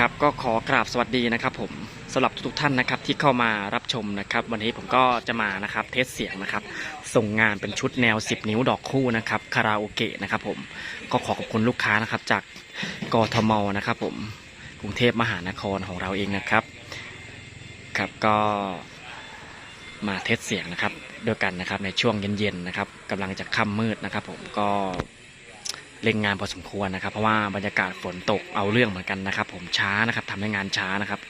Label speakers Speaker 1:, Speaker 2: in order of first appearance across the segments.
Speaker 1: ครับก็ขอกราบสวัสดีนะครับผมสำหรับทุกท่านนะครับที่เข้ามารับชมนะครับ วันนี้ผมก็จะมานะครับเทสเสียงนะครับ ส่งงานเป็นชุดแนว 10 นิ้วดอกคู่นะครับคาราโอเกะนะครับผมก็ขอขอบคุณลูกค้านะครับจากกทมนะครับ ผมกรุงเทพมหานครของเราเองนะครับ ครับก็มาเทสเสียงนะครับด้วยกันนะครับในช่วงเย็นๆนะครับกำลังจะค่ำมืดนะครับ ผมก็ เร่งงานพอสมควรนะครับ เพราะว่าบรรยากาศฝนตกเอาเรื่องเหมือนกันนะครับ ผมช้านะครับทำให้งานช้านะครับ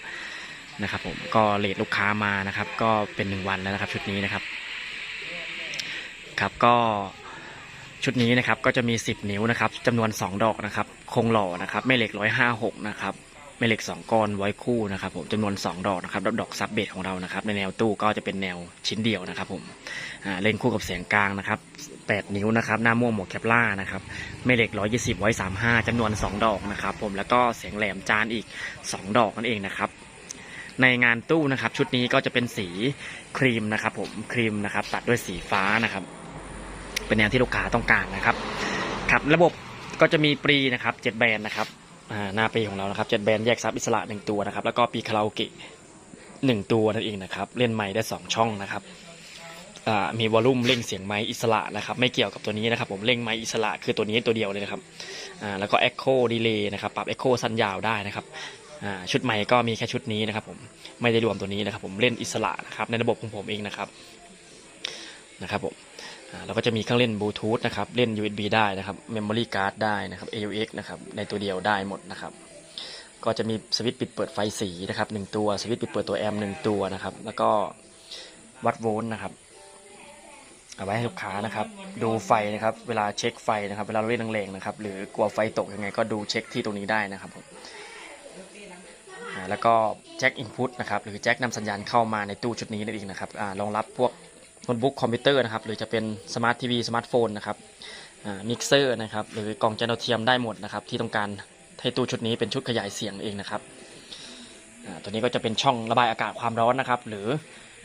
Speaker 1: นะครับ ผมก็เลทลูกค้ามานะครับ ก็เป็นหนึ่งวันแล้วนะครับชุดนี้นะครับ ครับก็ชุดนี้นะครับก็จะมี 10 นิ้วนะครับจำนวน 2 ดอกนะครับ คงหล่อนะครับไม่เหล็ก 156 นะครับ ไม่เหล็ก 2ก้อนไว้คู่นะครับผมจำนวน 2 ดอกนะครับแล้วดอกซับเบสของเรานะครับในแนวตู้ก็จะเป็นแนวชิ้นเดียวนะครับผมเล่นคู่กับเสียงกลางนะครับ8 นิ้วนะครับหน้าม่วงหมวกแคปล่านะครับไม่เหล็ก 120 ไว้ 35จำนวน 2 ดอกนะครับผมแล้วก็เสียงแหลมจานอีก 2 ดอกนั่นเองนะครับในงานตู้นะครับชุดนี้ก็จะเป็นสีครีมนะครับผมครีมนะครับตัดด้วยสีฟ้านะครับ เป็นแนวที่ลูกค้าต้องการนะครับครับระบบก็จะมีปรีนะครับเจ็ดแบรนด์นะครับ หน้าปีของเรานะครับเจ็ดแบรนด์แยกซับอิสระหนึ่งตัวนะครับ แล้วก็ปีคาราโอเกะหนึ่งตัวนั่นเองนะครับ เล่นไมค์ได้สองช่องนะครับมีวอลลุ่มเร่งเสียงไมค์อิสระนะครับ ไม่เกี่ยวกับตัวนี้นะครับ ผมเร่งไมค์อิสระคือตัวนี้ตัวเดียวเลยนะครับแล้วก็ Echo Delay นะครับปรับ Echo สั้นยาวได้นะครับชุดใหม่ก็มีแค่ชุดนี้นะครับ ผมไม่ได้รวมตัวนี้นะครับ ผมเล่นอิสระนะครับในระบบของผมเองนะครับนะครับผม เราก็จะมีเครื่องเล่นบลูทูธนะครับเล่น USB ได้นะครับ Memory Card ได้นะครับ AUX นะครับในตัวเดียวได้หมดนะครับก็จะมีสวิตช์ปิดเปิดไฟสีนะครับหนึ่งตัวสวิตช์ปิดเปิดตัวแอมหนึ่งตัวนะครับ แล้วก็วัดโวลต์นะครับ เอาไว้ให้ลูกค้านะครับ ดูไฟนะครับ เวลาเช็คไฟนะครับ เวลาเราเล่นแรงๆนะครับ หรือกลัวไฟตกยังไงก็ดูเช็คที่ตรงนี้ได้นะครับผมแล้วก็แจ็คอินพุตนะครับ หรือแจ็คนำสัญญาณเข้ามาในตู้ชุดนี้นั่นเองนะครับอรองรับพวก โน้ตบุ๊กคอมพิวเตอร์นะครับหรือจะเป็นสมาร์ททีวีสมาร์ทโฟนนะครับมิกเซอร์นะครับหรือกล่องจานดาวเทียมได้หมดนะครับที่ต้องการให้ตู้ชุดนี้เป็นชุดขยายเสียงเองนะครับตัวนี้ก็จะเป็นช่องระบายอากาศความร้อนนะครับหรือ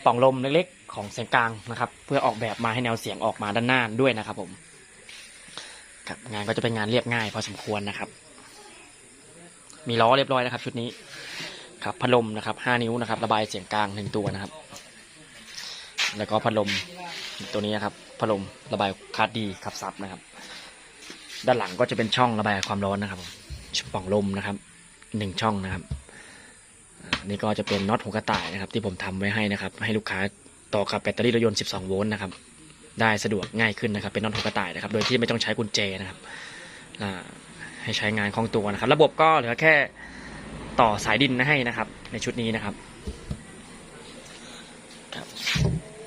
Speaker 1: ปล่องลมเล็กๆ ของเสียงกลางนะครับ เพื่อออกแบบมาให้แนวเสียงออกมาด้านหน้าด้วยนะครับผมครับงานก็จะเป็นงานเรียบง่ายพอสมควรนะครับ มีล้อเรียบร้อยนะครับ ชุดนี้ครับพัดลมนะครับ 5 นิ้วนะครับ ระบายเสียงกลางหนึ่งตัวนะครับ แล้วก็พัดลมตัวนี้นะครับพัดลมระบายคาร์ดดีขับซับนะครับ ด้านหลังก็จะเป็นช่องระบายความร้อนนะครับป่องลมนะครับหนึ่งช่องนะครับนี่ก็จะเป็นน็อตหัวกระต่ายนะครับ ที่ผมทำไว้ให้นะครับ ให้ลูกค้าต่อกับแบตเตอรี่รถยนต์ 12 โวลต์นะครับ ได้สะดวกง่ายขึ้นนะครับ เป็นน็อตหัวกระต่ายนะครับ โดยที่ไม่ต้องใช้กุญแจนะครับให้ใช้งานคล่องตัวนะครับ ระบบก็เหลือแค่ต่อสายดินให้นะครับ ในชุดนี้นะครับ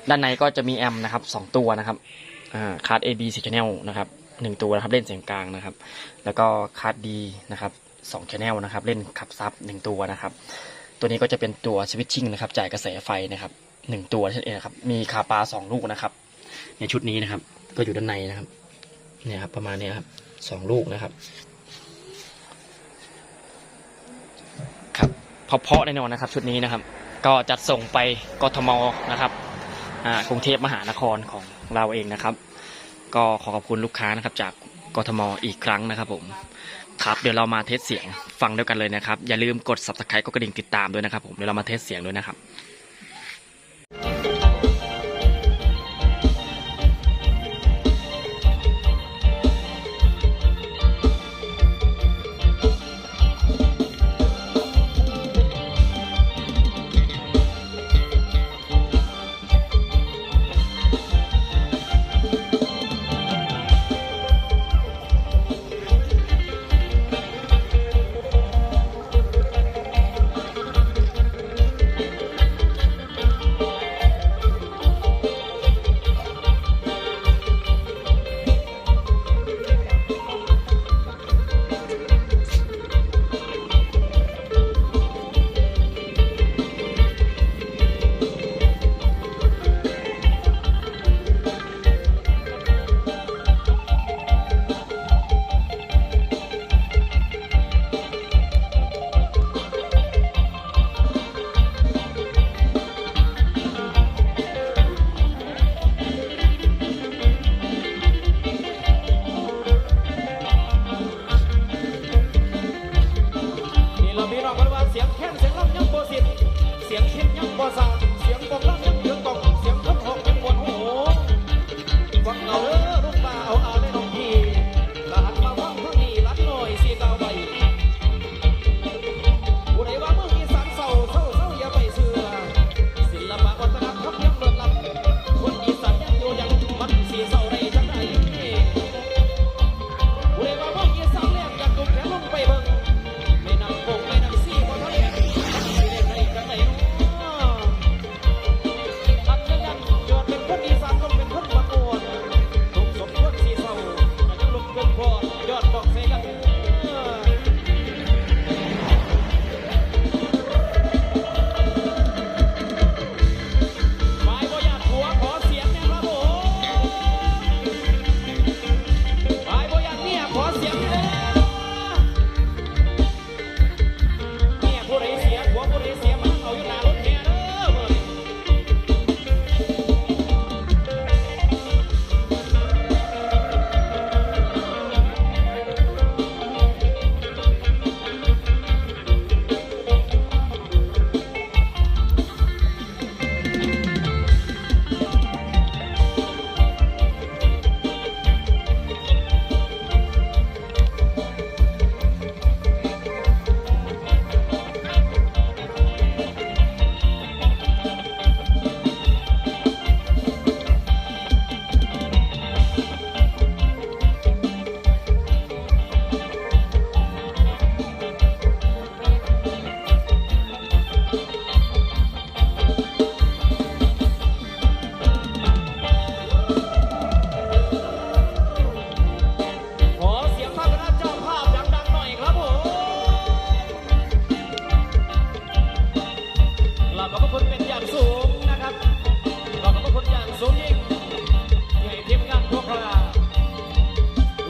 Speaker 1: ด้านในก็จะมีแอมป์นะครับสองตัวนะครับอ่าคาร์ด AB 4 channel นะครับหนึ่งตัวนะครับเล่นเสียงกลางนะครับ แล้วก็คาร์ด D นะครับสอง channel นะครับเล่นขับซับหนึ่งตัวนะครับ ตัวนี้ก็จะเป็นตัวสวิตชิ่งนะครับจ่ายกระแสไฟนะครับหนึ่งตัวนั่นเองนะครับมีคาปาสองลูกนะครับ ในชุดนี้นะครับ ก็อยู่ด้านในนะครับเนี่ยครับประมาณนี้ครับสองลูกนะครับครับเพาะๆแน่นอนนะครับ ชุดนี้นะครับ ก็จัดส่งไปกทมนะครับ กรุงเทพมหานครของเราเองนะครับ ก็ขอขอบคุณลูกค้านะครับ จากกทมอีกครั้งนะครับ ผมครับเดี๋ยวเรามาเทสเสียงฟังด้วยกันเลยนะครับ อย่าลืมกด subscribe กดกระดิ่งติดตามด้วยนะครับ ผมเดี๋ยวเรามาเทสเสียงด้วยนะครับ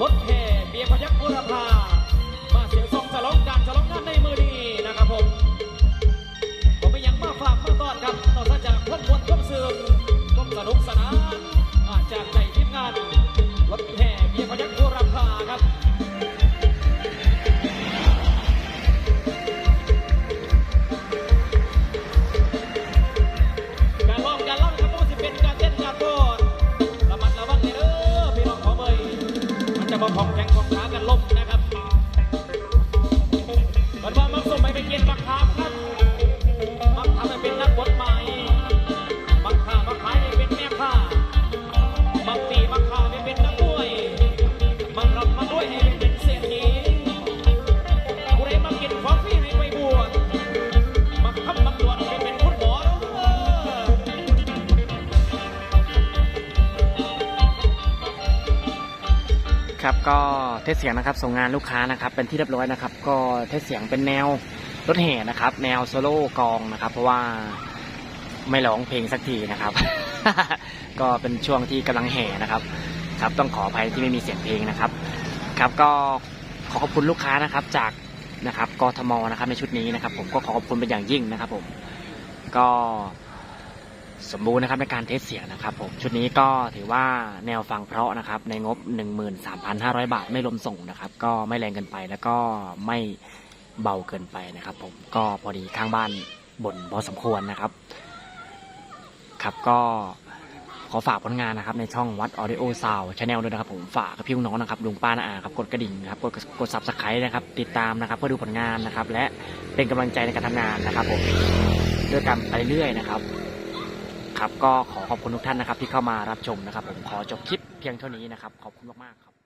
Speaker 2: รถแห่เบียร์พยักบุรภามาเสียงทรงฉลองการฉลองงา
Speaker 1: นในมือดีนะครับ
Speaker 2: ผมผมไปยังมาฝา
Speaker 1: ก
Speaker 2: มาต้อนครับต่อจากพ่นพวนพ่นซึมพ่นสนุกสนานจากใจทีมงานรถ
Speaker 1: ครับก็เทสเสียงนะครับส่งงานลูกค้านะครับเป็นที่เรียบร้อยนะครับ ก็เทสเสียงเป็นแนวรถแห่นะครับ แนวโซโล่กองนะครับ เพราะว่าไม่ร้องเพลงสักทีนะครับ ก็เป็นช่วงที่กำลังแห่นะครับ ครับต้องขออภัยที่ไม่มีเสียงเพลงนะครับ ครับก็ขอขอบคุณลูกค้านะครับจากนะครับกทมนะครับในชุดนี้นะครับ ผมก็ขอขอบคุณเป็นอย่างยิ่งนะครับ ผมก็ สมบูรณ์นะครับในการเทสเสียงนะครับผมชุดนี้ก็ถือว่าแนวฟังเพราะนะครับในงบ 13,500 บาทไม่รวมส่งนะครับ ก็ไม่แรงเกินไปแล้วก็ไม่เบาเกินไปนะครับ ผมก็พอดีข้างบ้านบ่นพอสมควรนะครับ ครับก็ขอฝากผลงานนะครับในช่องวัด Audio Sound Channel ด้วยนะครับผมฝากกับพี่น้องนะครับลุงป้านาอาครับกดกระดิ่งครับกดกด Subscribe นะครับ ติดตามนะครับเพื่อดูผลงานนะครับ และเป็นกำลังใจในการทำงานนะครับผมด้วยกันไปเรื่อยนะครับ ครับ ก็ขอขอบคุณทุกท่านนะครับที่เข้ามารับชมนะครับ ผมขอจบคลิปเพียงเท่านี้นะครับ ขอบคุณมากๆครับ